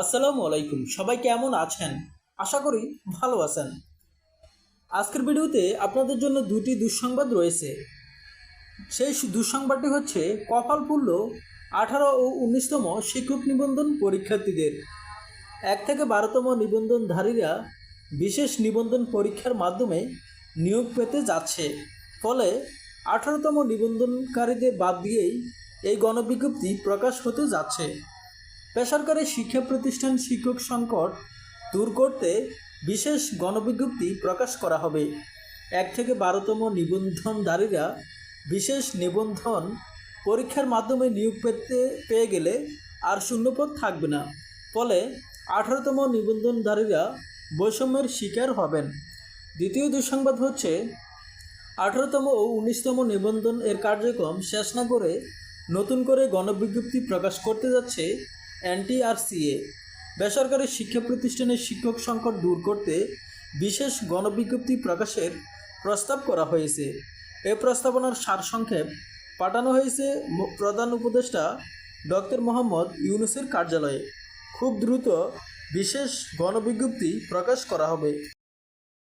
আসসালামু আলাইকুম। সবাই কেমন আছেন? আশা করি ভালো আছেন। আজকের ভিডিওতে আপনাদের জন্য দুটি দুঃসংবাদ রয়েছে। সেই দুঃসংবাদটি হচ্ছে কপাল পুরল আঠারো ও উনিশতম শিক্ষক নিবন্ধন পরীক্ষার্থীদের। এক থেকে বারোতম নিবন্ধনধারীরা বিশেষ নিবন্ধন পরীক্ষার মাধ্যমে নিয়োগ পেতে যাচ্ছে। ফলে আঠারোতম নিবন্ধনকারীদের বাদ দিয়েই এই গণবিজ্ঞপ্তি প্রকাশ হতে যাচ্ছে। বেসরকারি শিক্ষা প্রতিষ্ঠান শিক্ষক সংকট দূর করতে বিশেষ গণবিজ্ঞপ্তি প্রকাশ করা হবে। এক থেকে বারোতম নিবন্ধনধারীরা বিশেষ নিবন্ধন পরীক্ষার মাধ্যমে নিয়োগ পেতে পেয়ে গেলে আর শূন্যপদ থাকবে না। ফলে আঠারোতম নিবন্ধনধারীরা বৈষম্যের শিকার হবেন। দ্বিতীয় দুঃসংবাদ হচ্ছে, আঠারোতম ও উনিশতম নিবন্ধন এর কার্যক্রম শেষ না করে নতুন করে গণবিজ্ঞপ্তি প্রকাশ করতে যাচ্ছে এনটিআরসিএ, বেসরকারি শিক্ষা প্রতিষ্ঠানের শিক্ষক সংকট দূর করতে বিশেষ গণবিজ্ঞপ্তি প্রকাশের প্রস্তাব করা হয়েছে। এ প্রস্তাবনার সারসংক্ষেপ পাঠানো হয়েছে প্রধান উপদেষ্টা ডক্টর মোহাম্মদ ইউনুসের কার্যালয়ে। খুব দ্রুত বিশেষ গণবিজ্ঞপ্তি প্রকাশ করা হবে।